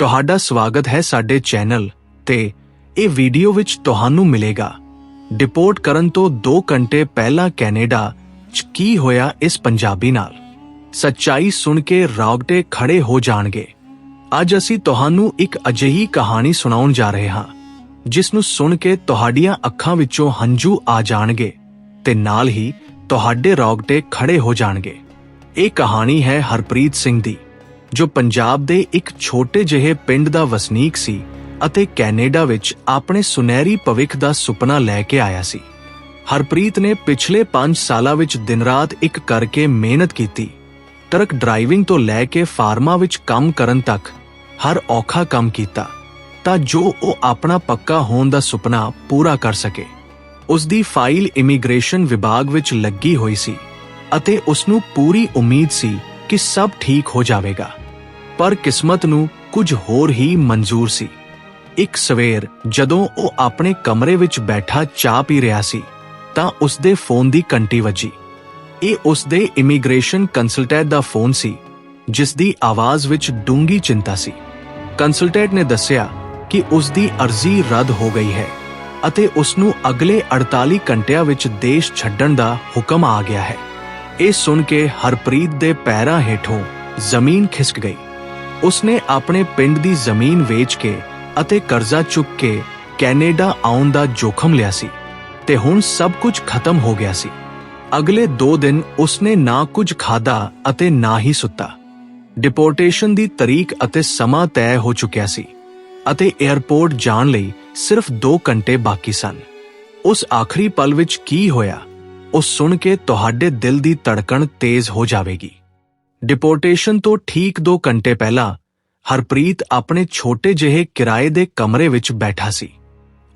ਤੁਹਾਡਾ ਸਵਾਗਤ ਹੈ ਸਾਡੇ ਚੈਨਲ ਤੇ ਇਹ ਵੀਡੀਓ ਵਿੱਚ ਤੁਹਾਨੂੰ ਮਿਲੇਗਾ। ਡਿਪੋਰਟ ਕਰਨ ਤੋਂ 2 ਘੰਟੇ ਪਹਿਲਾਂ ਕੈਨੇਡਾ 'ਚ ਕੀ ਹੋਇਆ ਇਸ ਪੰਜਾਬੀ ਨਾਲ? ਸੱਚਾਈ ਸੁਣ ਕੇ ਰੌਗਟੇ ਖੜੇ ਹੋ ਜਾਣਗੇ। ਅੱਜ ਅਸੀਂ ਤੁਹਾਨੂੰ ਇੱਕ ਅਜਿਹੀ ਕਹਾਣੀ ਸੁਣਾਉਣ ਜਾ ਰਹੇ ਹਾਂ, ਜਿਸ ਨੂੰ ਸੁਣ ਕੇ ਤੁਹਾਡੀਆਂ ਅੱਖਾਂ ਵਿੱਚੋਂ ਹੰਝੂ ਆ ਜਾਣਗੇ ਤੇ ਨਾਲ ਹੀ ਤੁਹਾਡੇ ਰੌਗਟੇ ਖੜੇ ਹੋ ਜਾਣਗੇ। ਇਹ ਕਹਾਣੀ ਹੈ ਹਰਪ੍ਰੀਤ ਸਿੰਘ ਦੀ। ਜੋ ਪੰਜਾਬ ਦੇ ਇੱਕ ਛੋਟੇ ਜਿਹੇ ਪਿੰਡ ਦਾ ਵਸਨੀਕ ਸੀ ਅਤੇ ਕੈਨੇਡਾ ਵਿੱਚ ਆਪਣੇ ਸੁਨਹਿਰੀ ਭਵਿੱਖ ਦਾ ਸੁਪਨਾ ਲੈ ਕੇ ਆਇਆ ਸੀ। ਹਰਪ੍ਰੀਤ ਨੇ ਪਿਛਲੇ 5 ਸਾਲਾਂ ਵਿੱਚ ਦਿਨ-ਰਾਤ ਇੱਕ ਕਰਕੇ ਮਿਹਨਤ ਕੀਤੀ। ਟਰੱਕ ਡਰਾਈਵਿੰਗ ਤੋਂ ਲੈ ਕੇ ਫਾਰਮਾਂ ਵਿੱਚ ਕੰਮ ਕਰਨ ਤੱਕ ਹਰ ਔਖਾ ਕੰਮ ਕੀਤਾ ਤਾਂ ਜੋ ਉਹ ਆਪਣਾ ਪੱਕਾ ਹੋਣ ਦਾ ਸੁਪਨਾ ਪੂਰਾ ਕਰ ਸਕੇ। ਉਸ ਦੀ ਫਾਈਲ ਇਮੀਗ੍ਰੇਸ਼ਨ ਵਿਭਾਗ ਵਿੱਚ ਲੱਗੀ ਹੋਈ ਸੀ ਅਤੇ ਉਸ ਨੂੰ ਪੂਰੀ ਉਮੀਦ ਸੀ ਕਿ ਸਭ ਠੀਕ ਹੋ ਜਾਵੇਗਾ। ਪਰ ਕਿਸਮਤ ਨੂੰ ਕੁਝ ਹੋਰ ਹੀ ਮਨਜ਼ੂਰ ਸੀ। ਇੱਕ ਸਵੇਰ ਜਦੋਂ ਉਹ ਆਪਣੇ ਕਮਰੇ ਵਿੱਚ ਬੈਠਾ ਚਾਹ ਪੀ ਰਿਹਾ ਸੀ, ਤਾਂ ਉਸ ਦੇ ਫੋਨ ਦੀ ਘੰਟੀ ਵੱਜੀ। ਇਹ ਉਸ ਦੇ ਇਮੀਗ੍ਰੇਸ਼ਨ ਕੰਸਲਟੈਂਟ ਦਾ ਫੋਨ ਸੀ ਜਿਸ ਦੀ ਆਵਾਜ਼ ਵਿੱਚ ਡੂੰਗੀ ਚਿੰਤਾ ਸੀ। ਕੰਸਲਟੈਂਟ ਨੇ ਦੱਸਿਆ ਕਿ ਉਸ ਦੀ ਅਰਜ਼ੀ ਰੱਦ ਹੋ ਗਈ ਹੈ ਅਤੇ ਉਸ ਨੂੰ ਅਗਲੇ 48 ਘੰਟਿਆਂ ਵਿੱਚ ਦੇਸ਼ ਛੱਡਣ ਦਾ ਹੁਕਮ ਆ ਗਿਆ ਹੈ। ਇਹ ਸੁਣ ਕੇ ਹਰਪ੍ਰੀਤ ਦੇ ਪੈਰਾਂ ਹੇਠੋਂ ਜ਼ਮੀਨ ਖਿਸਕ ਗਈ। ਉਸਨੇ ਆਪਣੇ ਪਿੰਡ ਦੀ ਜ਼ਮੀਨ ਵੇਚ ਕੇ ਅਤੇ ਕਰਜ਼ਾ ਚੁੱਕ ਕੇ ਕੈਨੇਡਾ ਆਉਣ ਦਾ ਜੋਖਮ ਲਿਆ ਸੀ ਤੇ ਹੁਣ ਸਭ ਕੁਝ ਖਤਮ ਹੋ ਗਿਆ ਸੀ। ਅਗਲੇ 2 ਦਿਨ ਉਸਨੇ ਨਾ ਕੁਝ ਖਾਦਾ ਅਤੇ ਨਾ ਹੀ ਸੁੱਤਾ। ਡਿਪੋਰਟੇਸ਼ਨ ਦੀ ਤਰੀਕ ਅਤੇ ਸਮਾਂ ਤੈਅ ਹੋ ਚੁੱਕਿਆ ਸੀ ਅਤੇ 에ਅਰਪੋਰਟ ਜਾਣ ਲਈ ਸਿਰਫ 2 ਘੰਟੇ ਬਾਕੀ ਸਨ। ਉਸ ਆਖਰੀ ਪਲ ਵਿੱਚ ਕੀ ਹੋਇਆ, ਉਹ ਸੁਣ ਕੇ ਤੁਹਾਡੇ ਦਿਲ ਦੀ ਧੜਕਣ ਤੇਜ਼ ਹੋ ਜਾਵੇਗੀ। ਡਿਪੋਰਟੇਸ਼ਨ ਤੋਂ ਠੀਕ 2 ਘੰਟੇ ਪਹਿਲਾਂ ਹਰਪ੍ਰੀਤ ਆਪਣੇ ਛੋਟੇ ਜਿਹੇ ਕਿਰਾਏ ਦੇ ਕਮਰੇ ਵਿੱਚ ਬੈਠਾ ਸੀ।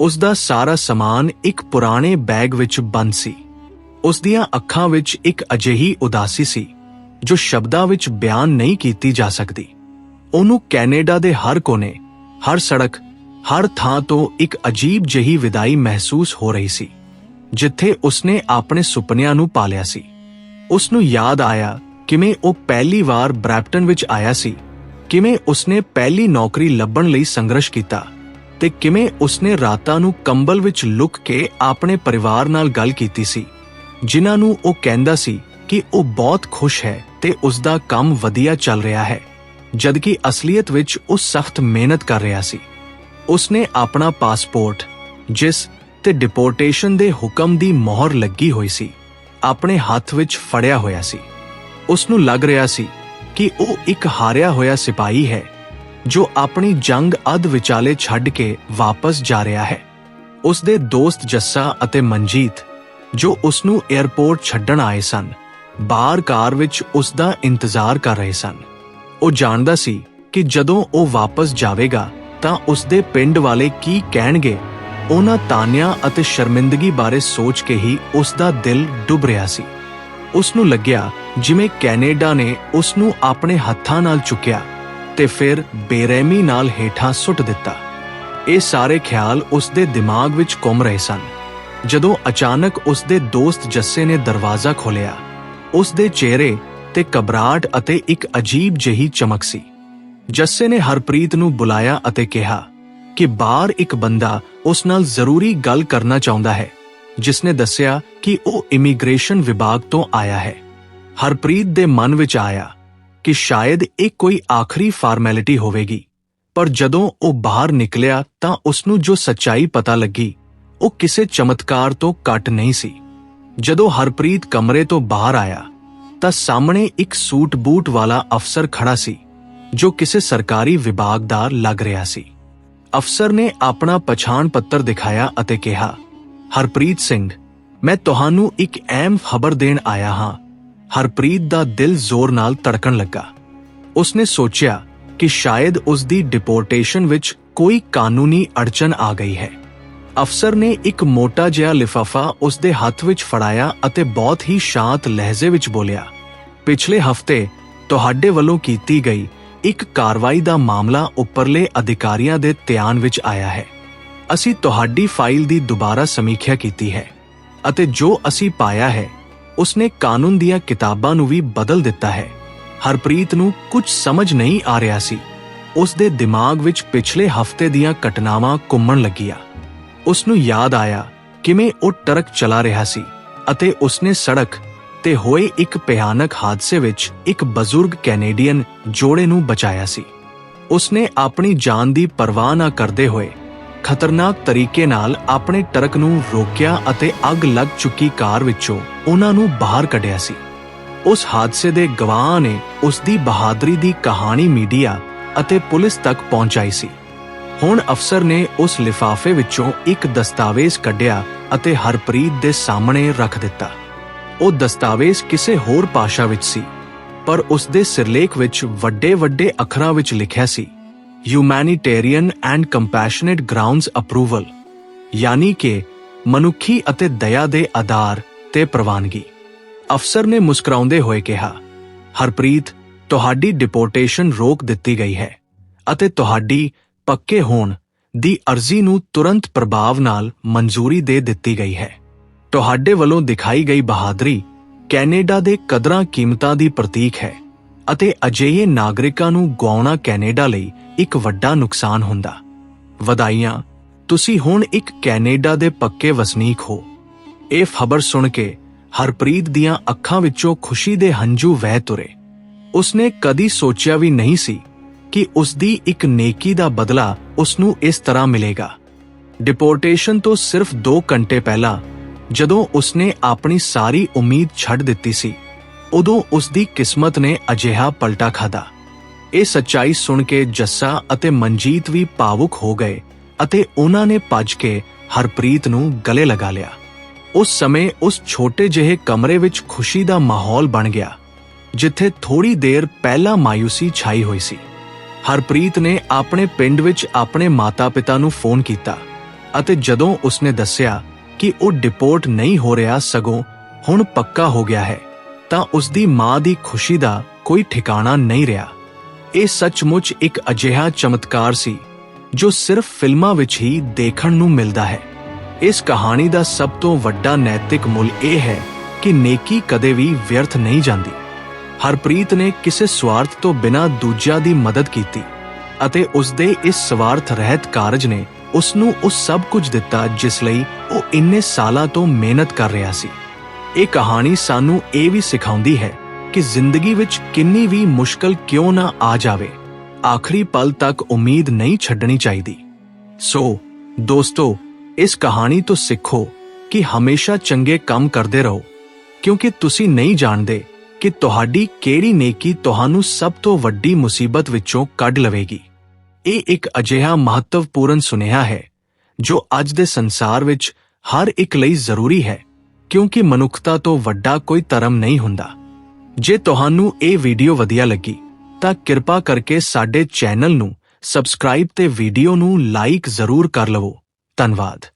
ਉਸ ਦਾ ਸਾਰਾ ਸਮਾਨ ਇੱਕ ਪੁਰਾਣੇ ਬੈਗ ਵਿੱਚ ਬੰਦ ਸੀ। ਉਸ ਦੀਆਂ ਅੱਖਾਂ ਵਿੱਚ ਇੱਕ ਅਜਿਹੀ ਉਦਾਸੀ ਸੀ, ਜੋ ਸ਼ਬਦਾਂ ਵਿੱਚ ਬਿਆਨ ਨਹੀਂ ਕੀਤੀ ਜਾ ਸਕਦੀ। ਉਹਨੂੰ ਕੈਨੇਡਾ ਦੇ ਹਰ ਕੋਨੇ, ਹਰ ਸੜਕ, ਹਰ ਥਾਂ ਤੋਂ ਇੱਕ ਅਜੀਬ ਜਿਹੀ ਵਿਦਾਈ ਮਹਿਸੂਸ ਹੋ ਰਹੀ ਸੀ, ਜਿੱਥੇ ਉਸਨੇ ਆਪਣੇ ਸੁਪਨਿਆਂ ਨੂੰ ਪਾਲਿਆ ਸੀ। ਉਸ ਨੂੰ ਯਾਦ ਆਇਆ ਕਿਵੇਂ ਉਹ ਪਹਿਲੀ ਵਾਰ ਬ੍ਰੈਪਟਨ ਵਿੱਚ ਆਇਆ ਸੀ? ਕਿਵੇਂ ਉਸਨੇ ਪਹਿਲੀ ਨੌਕਰੀ ਲੱਭਣ ਲਈ ਸੰਘਰਸ਼ ਕੀਤਾ? ਤੇ ਕਿਵੇਂ ਉਸਨੇ ਰਾਤਾਂ ਨੂੰ ਕੰਬਲ ਵਿੱਚ ਲੁਕ ਕੇ ਆਪਣੇ ਪਰਿਵਾਰ ਨਾਲ ਗੱਲ ਕੀਤੀ ਸੀ? ਜਿਨ੍ਹਾਂ ਨੂੰ ਉਹ ਕਹਿੰਦਾ ਸੀ ਕਿ ਉਹ ਬਹੁਤ ਖੁਸ਼ ਹੈ ਤੇ ਉਸ ਦਾ ਕੰਮ ਵਧੀਆ ਚੱਲ ਰਿਹਾ ਹੈ, ਜਦਕਿ ਅਸਲੀਅਤ ਵਿੱਚ ਉਹ ਸਖਤ ਮਿਹਨਤ ਕਰ ਰਿਹਾ ਸੀ। ਉਸਨੇ ਆਪਣਾ ਪਾਸਪੋਰਟ, ਜਿਸ ਤੇ ਡਿਪੋਰਟੇਸ਼ਨ ਦੇ ਹੁਕਮ ਦੀ ਮੋਹਰ ਲੱਗੀ ਹੋਈ ਸੀ, ਆਪਣੇ ਹੱਥ ਵਿੱਚ ਫੜਿਆ ਹੋਇਆ ਸੀ। ਉਸ ਨੂੰ ਲੱਗ ਰਿਹਾ ਸੀ ਕਿ ਉਹ ਇੱਕ ਹਾਰਿਆ ਹੋਇਆ ਸਿਪਾਹੀ ਹੈ, ਜੋ ਆਪਣੀ ਜੰਗ ਅਧ ਵਿਚਾਲੇ ਛੱਡ ਕੇ ਵਾਪਸ ਜਾ ਰਿਹਾ ਹੈ। ਉਸ ਦੇ ਦੋਸਤ ਜੱਸਾ ਅਤੇ ਮਨਜੀਤ, ਜੋ ਉਸ ਨੂੰ 에ਅਰਪੋਰਟ ਛੱਡਣ ਆਏ ਸਨ, ਬਾਹਰ ਕਾਰ ਵਿੱਚ ਉਸ ਦਾ ਇੰਤਜ਼ਾਰ ਕਰ ਰਹੇ ਸਨ। ਉਹ ਜਾਣਦਾ ਸੀ ਕਿ ਜਦੋਂ ਉਹ ਵਾਪਸ ਜਾਵੇਗਾ, ਤਾਂ ਉਸ ਦੇ ਪਿੰਡ ਵਾਲੇ ਕੀ ਕਹਿਣਗੇ, ਉਹਨਾਂ ਤਾਨਿਆਂ ਅਤੇ ਸ਼ਰਮਿੰਦਗੀ ਬਾਰੇ ਸੋਚ ਕੇ ਹੀ ਉਸ ਦਾ ਦਿਲ ਡੁੱਬ ਰਿਹਾ ਸੀ। ਉਸ ਨੂੰ ਲੱਗਿਆ ਜਿਵੇਂ ਕੈਨੇਡਾ ਨੇ ਉਸ ਨੂੰ ਆਪਣੇ ਹੱਥਾਂ ਨਾਲ ਚੁੱਕਿਆ ਤੇ ਫਿਰ ਬੇਰਹਿਮੀ ਨਾਲ ਹੇਠਾਂ ਸੁੱਟ ਦਿੱਤਾ। ਇਹ ਸਾਰੇ ਖਿਆਲ ਉਸ ਦੇ ਦਿਮਾਗ ਵਿੱਚ ਘੁੰਮ ਰਹੇ ਸਨ। ਜਦੋਂ ਅਚਾਨਕ ਉਸ ਦੇ ਦੋਸਤ ਜੱਸੇ ਨੇ ਦਰਵਾਜ਼ਾ ਖੋਲ੍ਹਿਆ ਉਸ ਦੇ ਚਿਹਰੇ ਤੇ ਘਬਰਾਹਟ ਅਤੇ ਇੱਕ ਅਜੀਬ ਜਿਹੀ ਚਮਕ ਸੀ। ਜੱਸੇ ਨੇ ਹਰਪ੍ਰੀਤ ਨੂੰ ਬੁਲਾਇਆ ਅਤੇ ਕਿਹਾ ਕਿ ਬਾਹਰ ਇੱਕ ਬੰਦਾ ਉਸ ਨਾਲ ਜ਼ਰੂਰੀ ਗੱਲ ਕਰਨਾ ਚਾਹੁੰਦਾ ਹੈ। ਜਿਸ ਨੇ ਦੱਸਿਆ ਕਿ ਉਹ ਇਮੀਗ੍ਰੇਸ਼ਨ ਵਿਭਾਗ ਤੋਂ ਆਇਆ ਹੈ। ਹਰਪ੍ਰੀਤ ਦੇ ਮਨ ਵਿੱਚ ਆਇਆ ਕਿ ਸ਼ਾਇਦ ਇਹ ਕੋਈ ਆਖਰੀ ਫਾਰਮੈਲਿਟੀ ਹੋਵੇਗੀ, ਪਰ ਜਦੋਂ ਉਹ ਬਾਹਰ ਨਿਕਲਿਆ ਤਾਂ ਉਸ ਨੂੰ ਜੋ ਸੱਚਾਈ ਪਤਾ ਲੱਗੀ, ਉਹ ਕਿਸੇ ਚਮਤਕਾਰ ਤੋਂ ਘੱਟ ਨਹੀਂ ਸੀ। ਜਦੋਂ ਹਰਪ੍ਰੀਤ ਕਮਰੇ ਤੋਂ ਬਾਹਰ ਆਇਆ, ਤਾਂ ਸਾਹਮਣੇ ਇੱਕ ਸੂਟ ਬੂਟ ਵਾਲਾ ਅਫਸਰ ਖੜਾ ਸੀ, ਜੋ ਕਿਸੇ ਸਰਕਾਰੀ ਵਿਭਾਗ ਦਾ ਲੱਗ ਰਿਹਾ ਸੀ। ਅਫਸਰ ਨੇ ਆਪਣਾ ਪਛਾਣ ਪੱਤਰ ਦਿਖਾਇਆ ਅਤੇ ਕਿਹਾ ਹਰਪ੍ਰੀਤ ਸਿੰਘ, ਮੈਂ ਤੁਹਾਨੂੰ ਇੱਕ ਅਹਿਮ ਖਬਰ ਦੇਣ ਆਇਆ ਹਾਂ। ਹਰਪ੍ਰੀਤ ਦਾ ਦਿਲ ਜ਼ੋਰ ਨਾਲ ਧੜਕਣ ਲੱਗਾ। ਉਸਨੇ ਸੋਚਿਆ ਕਿ ਸ਼ਾਇਦ ਉਸ ਦੀ ਡਿਪੋਰਟੇਸ਼ਨ ਵਿੱਚ ਕੋਈ ਕਾਨੂੰਨੀ ਅੜਚਨ ਆ ਗਈ ਹੈ। ਅਫਸਰ ਨੇ ਇੱਕ ਮੋਟਾ ਜਿਹਾ ਲਿਫਾਫਾ ਉਸ ਦੇ ਹੱਥ ਵਿੱਚ ਫੜਾਇਆ ਅਤੇ ਬਹੁਤ ਹੀ ਸ਼ਾਂਤ ਲਹਿਜ਼ੇ ਵਿੱਚ ਬੋਲਿਆ, ਪਿਛਲੇ ਹਫ਼ਤੇ ਤੁਹਾਡੇ ਵੱਲੋਂ ਕੀਤੀ ਗਈ ਇੱਕ ਕਾਰਵਾਈ ਦਾ ਮਾਮਲਾ ਉੱਪਰਲੇ ਅਧਿਕਾਰੀਆਂ ਦੇ ਧਿਆਨ ਵਿੱਚ ਆਇਆ ਹੈ। ਅਸੀਂ ਤੁਹਾਡੀ ਫਾਈਲ ਦੀ ਦੁਬਾਰਾ ਸਮੀਖਿਆ ਕੀਤੀ ਹੈ ਅਤੇ ਜੋ ਅਸੀਂ ਪਾਇਆ ਹੈ, ਉਸਨੇ ਕਾਨੂੰਨ ਦੀਆਂ ਕਿਤਾਬਾਂ ਨੂੰ ਵੀ ਬਦਲ ਦਿੱਤਾ ਹੈ। ਹਰਪ੍ਰੀਤ ਨੂੰ ਕੁਝ ਸਮਝ ਨਹੀਂ ਆ ਰਿਹਾ ਸੀ। ਉਸ ਦੇ ਦਿਮਾਗ ਵਿੱਚ ਪਿਛਲੇ ਹਫ਼ਤੇ ਦੀਆਂ ਘਟਨਾਵਾਂ ਘੁੰਮਣ ਲੱਗੀਆਂ। ਉਸ ਨੂੰ ਯਾਦ ਆਇਆ ਕਿਵੇਂ ਉਹ ਟਰੱਕ ਚਲਾ ਰਿਹਾ ਸੀ ਅਤੇ ਉਸਨੇ ਸੜਕ ਤੇ ਹੋਏ ਇੱਕ ਭਿਆਨਕ ਹਾਦਸੇ ਵਿੱਚ ਇੱਕ ਬਜ਼ੁਰਗ ਕੈਨੇਡੀਅਨ ਜੋੜੇ ਨੂੰ ਬਚਾਇਆ ਸੀ। ਉਸਨੇ ਆਪਣੀ ਜਾਨ ਦੀ ਪਰਵਾਹ ਨਾ ਕਰਦੇ ਹੋਏ ਖਤਰਨਾਕ ਤਰੀਕੇ ਨਾਲ ਆਪਣੇ ਟਰੱਕ ਨੂੰ ਰੋਕਿਆ ਅਤੇ ਅੱਗ ਲੱਗ ਚੁੱਕੀ ਕਾਰ ਵਿੱਚੋਂ ਉਹਨਾਂ ਨੂੰ ਬਾਹਰ ਕੱਢਿਆ ਸੀ। ਉਸ ਹਾਦਸੇ ਦੇ ਗਵਾਹ ਨੇ ਉਸ ਦੀ ਬਹਾਦਰੀ ਦੀ ਕਹਾਣੀ ਮੀਡੀਆ ਅਤੇ ਪੁਲਿਸ ਤੱਕ ਪਹੁੰਚਾਈ ਸੀ। ਹੁਣ ਅਫਸਰ ਨੇ ਉਸ ਲਿਫਾਫੇ ਵਿੱਚੋਂ ਇੱਕ ਦਸਤਾਵੇਜ਼ ਕੱਢਿਆ ਅਤੇ ਹਰਪ੍ਰੀਤ ਦੇ ਸਾਹਮਣੇ ਰੱਖ ਦਿੱਤਾ। ਉਹ ਦਸਤਾਵੇਜ਼ ਕਿਸੇ ਹੋਰ ਭਾਸ਼ਾ ਵਿੱਚ ਸੀ, ਪਰ ਉਸ ਦੇ ਸਿਰਲੇਖ ਵਿੱਚ ਵੱਡੇ-ਵੱਡੇ ਅੱਖਰਾਂ ਵਿੱਚ ਲਿਖਿਆ ਸੀ। Humanitarian and compassionate grounds approval ਯਾਨੀ ਕਿ ਮਨੁੱਖੀ ਅਤੇ ਦਇਆ ਦੇ ਆਧਾਰ ਤੇ ਪ੍ਰਵਾਨਗੀ। ਅਫਸਰ ਨੇ ਮੁਸਕਰਾਉਂਦੇ ਹੋਏ ਕਿਹਾ, ਹਰਪ੍ਰੀਤ, ਤੁਹਾਡੀ ਡਿਪੋਰਟੇਸ਼ਨ ਰੋਕ ਦਿੱਤੀ ਗਈ ਹੈ ਅਤੇ ਤੁਹਾਡੀ ਪੱਕੇ ਹੋਣ ਦੀ ਅਰਜ਼ੀ ਨੂੰ ਤੁਰੰਤ ਪ੍ਰਭਾਵ ਨਾਲ ਮਨਜ਼ੂਰੀ ਦੇ ਦਿੱਤੀ ਗਈ ਹੈ। ਤੁਹਾਡੇ ਵੱਲੋਂ ਦਿਖਾਈ ਗਈ ਬਹਾਦਰੀ ਕੈਨੇਡਾ ਦੇ ਕਦਰਾਂ ਕੀਮਤਾਂ ਦੀ ਪ੍ਰਤੀਕ ਹੈ। ਅਤੇ ਅਜਿਹੇ ਨਾਗਰਿਕਾਂ ਨੂੰ ਗਵਾਉਣਾ ਕੈਨੇਡਾ ਲਈ ਇੱਕ ਵੱਡਾ ਨੁਕਸਾਨ ਹੁੰਦਾ। ਵਧਾਈਆਂ, ਤੁਸੀਂ ਹੁਣ ਇੱਕ ਕੈਨੇਡਾ ਦੇ ਪੱਕੇ ਵਸਨੀਕ ਹੋ। ਇਹ ਖਬਰ ਸੁਣ ਕੇ ਹਰਪ੍ਰੀਤ ਦੀਆਂ ਅੱਖਾਂ ਵਿੱਚੋਂ ਖੁਸ਼ੀ ਦੇ ਹੰਝੂ ਵਹਿ ਤੁਰੇ। ਉਸਨੇ ਕਦੀ ਸੋਚਿਆ ਵੀ ਨਹੀਂ ਸੀ ਕਿ ਉਸਦੀ ਇੱਕ ਨੇਕੀ ਦਾ ਬਦਲਾ ਉਸ ਨੂੰ ਇਸ ਤਰ੍ਹਾਂ ਮਿਲੇਗਾ। ਡਿਪੋਰਟੇਸ਼ਨ ਤੋਂ ਸਿਰਫ 2 ਘੰਟੇ ਪਹਿਲਾਂ ਜਦੋਂ ਉਸਨੇ ਆਪਣੀ ਸਾਰੀ ਉਮੀਦ ਛੱਡ ਦਿੱਤੀ ਸੀ ਉਦੋਂ ਉਸ ਦੀ ਕਿਸਮਤ ਨੇ ਅਜਿਹਾ ਪਲਟਾ ਖਾਦਾ ਇਹ ਸੱਚਾਈ ਸੁਣ ਕੇ ਜੱਸਾ ਅਤੇ ਮਨਜੀਤ ਵੀ ਭਾਵੁਕ ਹੋ ਗਏ ਅਤੇ ਉਹਨਾਂ ਨੇ ਭੱਜ ਕੇ ਹਰਪ੍ਰੀਤ ਨੂੰ ਗਲੇ ਲਗਾ ਲਿਆ। ਉਸ ਸਮੇਂ ਉਸ ਛੋਟੇ ਜਿਹੇ ਕਮਰੇ ਵਿੱਚ ਖੁਸ਼ੀ ਦਾ ਮਾਹੌਲ ਬਣ ਗਿਆ, ਜਿੱਥੇ ਥੋੜੀ ਦੇਰ ਪਹਿਲਾਂ ਮਾਇੂਸੀ ਛਾਈ ਹੋਈ ਸੀ। ਹਰਪ੍ਰੀਤ ਨੇ ਆਪਣੇ ਪਿੰਡ ਵਿੱਚ ਆਪਣੇ ਮਾਤਾ-ਪਿਤਾ ਨੂੰ ਫੋਨ ਕੀਤਾ ਅਤੇ ਜਦੋਂ ਉਸਨੇ ਦੱਸਿਆ ਕਿ ਉਹ ਡਿਪੋਰਟ ਨਹੀਂ ਹੋ ਰਿਹਾ ਸਗੋਂ ਹੁਣ ਪੱਕਾ ਹੋ ਗਿਆ ਹੈ ਤਾਂ ਉਸ ਦੀ ਮਾਂ ਦੀ ਖੁਸ਼ੀ ਦਾ ਕੋਈ ਠਿਕਾਣਾ ਨਹੀਂ ਰਿਹਾ। ਇਹ ਸੱਚਮੁੱਚ ਇੱਕ ਅਜਿਹਾ ਚਮਤਕਾਰ ਸੀ, ਜੋ ਸਿਰਫ ਫਿਲਮਾਂ ਵਿੱਚ ਹੀ ਦੇਖਣ ਨੂੰ ਮਿਲਦਾ ਹੈ। ਇਸ ਕਹਾਣੀ ਦਾ ਸਭ ਤੋਂ ਵੱਡਾ ਨੈਤਿਕ ਮੁੱਲ ਇਹ ਹੈ ਕਿ ਨੇਕੀ ਕਦੇ ਵੀ ਵਿਅਰਥ ਨਹੀਂ ਜਾਂਦੀ। ਹਰਪ੍ਰੀਤ ਨੇ ਕਿਸੇ ਸਵਾਰਥ ਤੋਂ ਬਿਨਾਂ ਦੂਜਿਆਂ ਦੀ ਮਦਦ ਕੀਤੀ ਅਤੇ ਉਸ ਦੇ ਇਸ ਸਵਾਰਥ ਰਹਿਤ ਕਾਰਜ ਨੇ ਉਸ ਨੂੰ ਉਹ ਸਭ ਕੁਝ ਦਿੱਤਾ ਜਿਸ ਲਈ ਉਹ ਇੰਨੇ ਸਾਲਾਂ ਤੋਂ ਮਿਹਨਤ ਕਰ ਰਿਹਾ ਸੀ। ਇਹ ਕਹਾਣੀ ਸਾਨੂੰ ਇਹ ਵੀ ਸਿਖਾਉਂਦੀ ਹੈ ਕਿ ਜ਼ਿੰਦਗੀ ਵਿੱਚ ਕਿੰਨੀ ਵੀ ਮੁਸ਼ਕਲ ਕਿਉਂ ਨਾ ਆ ਜਾਵੇ, ਆਖਰੀ ਪਲ ਤੱਕ ਉਮੀਦ ਨਹੀਂ ਛੱਡਣੀ ਚਾਹੀਦੀ। ਸੋ, ਦੋਸਤੋ, ਇਸ ਕਹਾਣੀ ਤੋਂ ਸਿੱਖੋ ਕਿ ਹਮੇਸ਼ਾ ਚੰਗੇ ਕੰਮ ਕਰਦੇ ਰਹੋ, ਕਿਉਂਕਿ ਤੁਸੀਂ ਨਹੀਂ ਜਾਣਦੇ ਕਿ ਤੁਹਾਡੀ ਕਿਹੜੀ ਨੇਕੀ ਤੁਹਾਨੂੰ ਸਭ ਤੋਂ ਵੱਡੀ ਮੁਸੀਬਤ ਵਿੱਚੋਂ ਕੱਢ ਲਵੇਗੀ। ਇਹ ਇੱਕ ਅਜਿਹਾ ਮਹੱਤਵਪੂਰਨ ਸੁਨੇਹਾ ਹੈ ਜੋ ਅੱਜ ਦੇ ਸੰਸਾਰ ਵਿੱਚ ਹਰ ਇੱਕ ਲਈ ਜ਼ਰੂਰੀ ਹੈ। ਕਿਉਂਕਿ ਮਨੁੱਖਤਾ ਤੋਂ ਵੱਡਾ ਕੋਈ ਧਰਮ ਨਹੀਂ ਹੁੰਦਾ। ਜੇ ਤੁਹਾਨੂੰ ਇਹ ਵੀਡੀਓ ਵਧੀਆ ਲੱਗੀ, ਤਾਂ ਕਿਰਪਾ ਕਰਕੇ ਸਾਡੇ ਚੈਨਲ ਨੂੰ ਸਬਸਕ੍ਰਾਈਬ ਤੇ ਵੀਡੀਓ ਨੂੰ ਲਾਈਕ ਜ਼ਰੂਰ ਕਰ ਲਵੋ। ਧੰਨਵਾਦ।